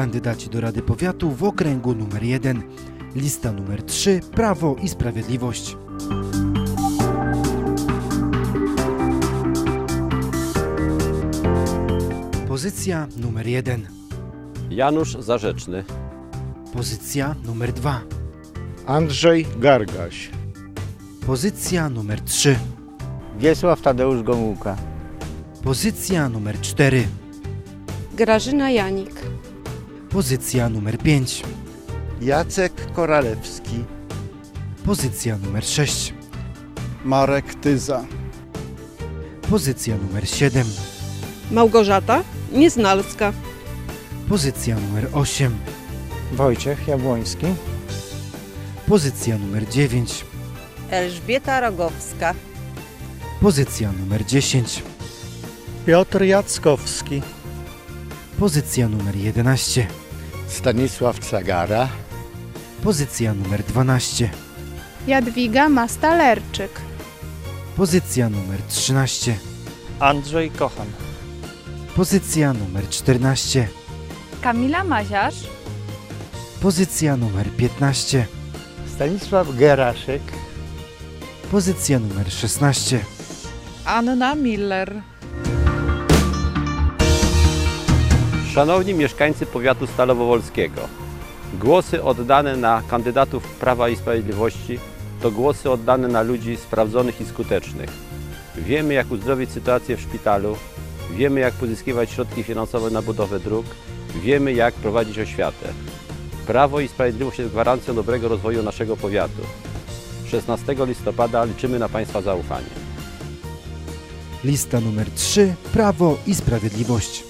Kandydaci do Rady Powiatu w okręgu numer 1. Lista numer 3 Prawo i Sprawiedliwość. Pozycja numer 1. Janusz Zarzeczny, Pozycja numer 2. Andrzej Gargaś. Pozycja numer 3. Wiesław Tadeusz Gomułka. Pozycja numer 4. Grażyna Janik. Pozycja numer 5. Jacek Koralewski. Pozycja numer 6. Marek Tyza. Pozycja numer 7. Małgorzata Nieznalska. Pozycja numer 8. Wojciech Jabłoński. Pozycja numer 9. Elżbieta Rogowska. Pozycja numer 10. Piotr Jackowski. Pozycja numer 11. Stanisław Cagara. Pozycja numer 12. Jadwiga Mastalerczyk. Pozycja numer 13. Andrzej Kochan. Pozycja numer 14. Kamila Maziarz. Pozycja numer 15. Stanisław Geraszek. Pozycja numer 16. Anna Miller. Szanowni mieszkańcy powiatu Stalowo-Wolskiego, głosy oddane na kandydatów Prawa i Sprawiedliwości to głosy oddane na ludzi sprawdzonych i skutecznych. Wiemy jak uzdrowić sytuację w szpitalu, wiemy jak pozyskiwać środki finansowe na budowę dróg, wiemy jak prowadzić oświatę. Prawo i Sprawiedliwość jest gwarancją dobrego rozwoju naszego powiatu. 16 listopada liczymy na Państwa zaufanie. Lista numer 3. Prawo i Sprawiedliwość.